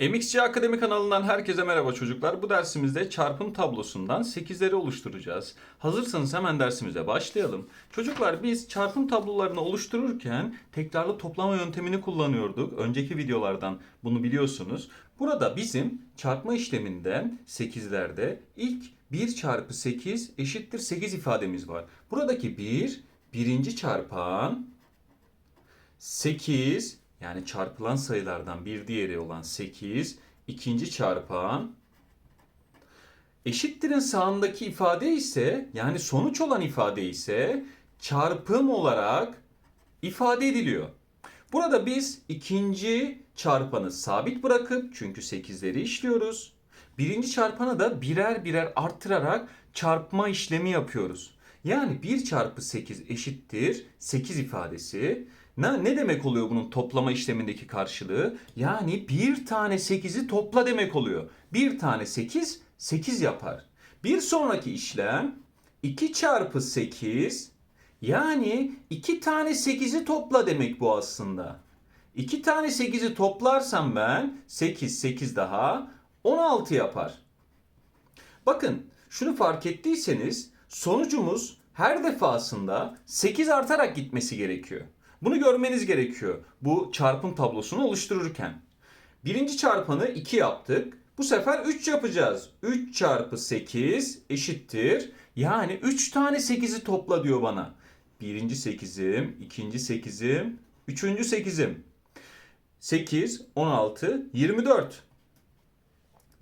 MXC Akademi kanalından herkese merhaba çocuklar. Bu dersimizde çarpım tablosundan 8'leri oluşturacağız. Hazırsanız hemen dersimize başlayalım. Çocuklar biz çarpım tablolarını oluştururken tekrarlı toplama yöntemini kullanıyorduk. Önceki videolardan bunu biliyorsunuz. Burada bizim çarpma işleminden 8'lerde ilk 1 çarpı 8 eşittir 8 ifademiz var. Buradaki 1 birinci çarpan 8 yani çarpılan sayılardan bir diğeri olan 8 ikinci çarpan eşittirin sağındaki ifade ise yani sonuç olan ifade ise çarpım olarak ifade ediliyor. Burada biz ikinci çarpanı sabit bırakıp çünkü 8'leri işliyoruz. Birinci çarpanı da birer birer arttırarak çarpma işlemi yapıyoruz. Yani 1 çarpı 8 eşittir 8 ifadesi. Ne, ne demek oluyor bunun toplama işlemindeki karşılığı? Yani bir tane 8'i topla demek oluyor. Bir tane 8, 8 yapar. Bir sonraki işlem 2 çarpı 8 yani 2 tane 8'i topla demek bu aslında. 2 tane 8'i toplarsam ben 8, 8 daha 16 yapar. Bakın şunu fark ettiyseniz sonucumuz her defasında 8 artarak gitmesi gerekiyor. Bunu görmeniz gerekiyor bu çarpım tablosunu oluştururken. Birinci çarpanı 2 yaptık. Bu sefer 3 yapacağız. 3 çarpı 8 eşittir. Yani 3 tane 8'i topla diyor bana. Birinci 8'im, ikinci 8'im, üçüncü 8'im. 8, 16, 24.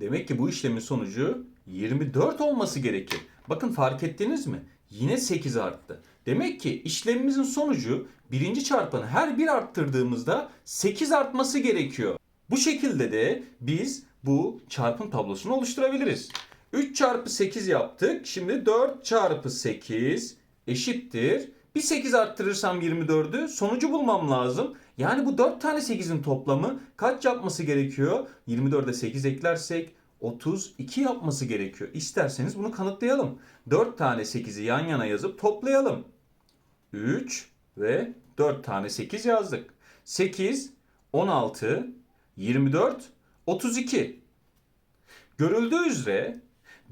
Demek ki bu işlemin sonucu 24 olması gerekir. Bakın fark ettiniz mi? Yine 8 arttı. Demek ki işlemimizin sonucu birinci çarpanı her bir arttırdığımızda 8 artması gerekiyor. Bu şekilde de biz bu çarpım tablosunu oluşturabiliriz. 3 çarpı 8 yaptık. Şimdi 4 çarpı 8 eşittir. Bir 8 arttırırsam 24'ü sonucu bulmam lazım. Yani bu 4 tane 8'in toplamı kaç yapması gerekiyor? 24'e 8 eklersek 32 yapması gerekiyor. İsterseniz bunu kanıtlayalım. 4 tane 8'i yan yana yazıp toplayalım. 3 ve 4 tane 8 yazdık. 8, 16, 24, 32. Görüldüğü üzere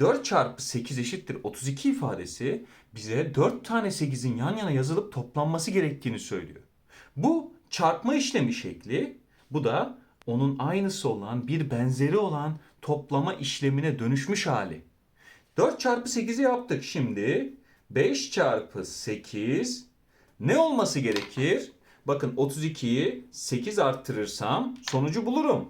4 çarpı 8 eşittir 32 ifadesi bize 4 tane 8'in yan yana yazılıp toplanması gerektiğini söylüyor. Bu çarpma işlemi şekli, bu da onun aynısı olan bir benzeri olan toplama işlemine dönüşmüş hali. 4 çarpı 8'i yaptık şimdi. 5 çarpı 8 ne olması gerekir? Bakın 32'yi 8 arttırırsam sonucu bulurum.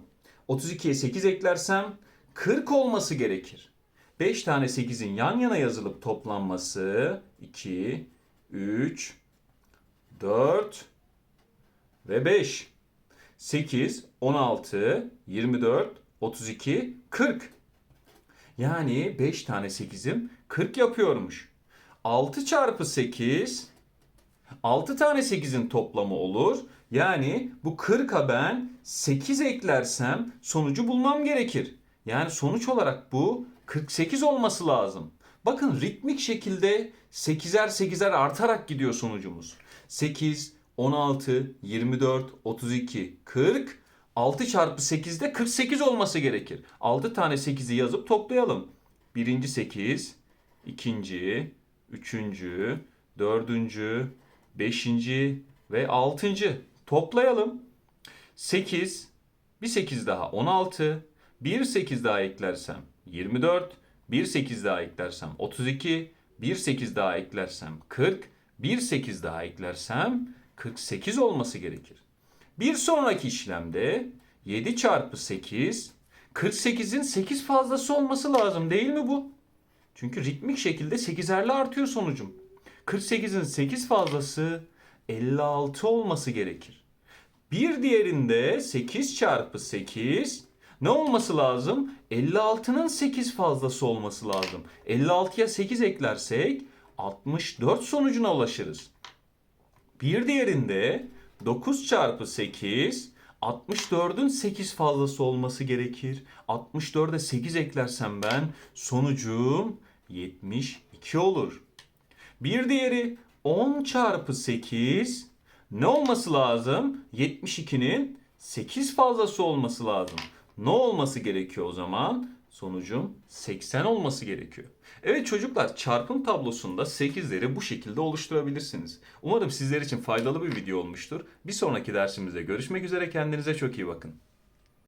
32'ye 8 eklersem 40 olması gerekir. 5 tane 8'in yan yana yazılıp toplanması 2, 3, 4 ve 5. 8, 16, 24, 32, 40. Yani 5 tane 8'im 40 yapıyormuş. 6 çarpı 8 6 tane 8'in toplamı olur. Yani bu 40'a ben 8 eklersem sonucu bulmam gerekir. Yani sonuç olarak bu 48 olması lazım. Bakın ritmik şekilde 8'er 8'er artarak gidiyor sonucumuz. 8, 16, 24, 32, 40. 6 çarpı 8'de 48 olması gerekir. 6 tane 8'i yazıp toplayalım. Birinci 8, ikinci, üçüncü, dördüncü, beşinci ve altıncı. Toplayalım. 8, bir 8 daha 16, bir 8 daha eklersem 24, bir 8 daha eklersem 32, bir 8 daha eklersem 40, bir 8 daha eklersem 48 olması gerekir. Bir sonraki işlemde 7 çarpı 8, 48'in 8 fazlası olması lazım değil mi bu? Çünkü ritmik şekilde 8'erle artıyor sonucum. 48'in 8 fazlası 56 olması gerekir. Bir diğerinde 8 çarpı 8 ne olması lazım? 56'nın 8 fazlası olması lazım. 56'ya 8 eklersek 64 sonucuna ulaşırız. Bir diğerinde 9 çarpı 8 64'ün 8 fazlası olması gerekir. 64'e 8 eklersem ben sonucum 72 olur. Bir diğeri 10 çarpı 8 ne olması lazım? 72'nin 8 fazlası olması lazım. Ne olması gerekiyor o zaman? Sonucum 80 olması gerekiyor. Evet çocuklar çarpım tablosunda 8'leri bu şekilde oluşturabilirsiniz. Umarım sizler için faydalı bir video olmuştur. Bir sonraki dersimizde görüşmek üzere kendinize çok iyi bakın.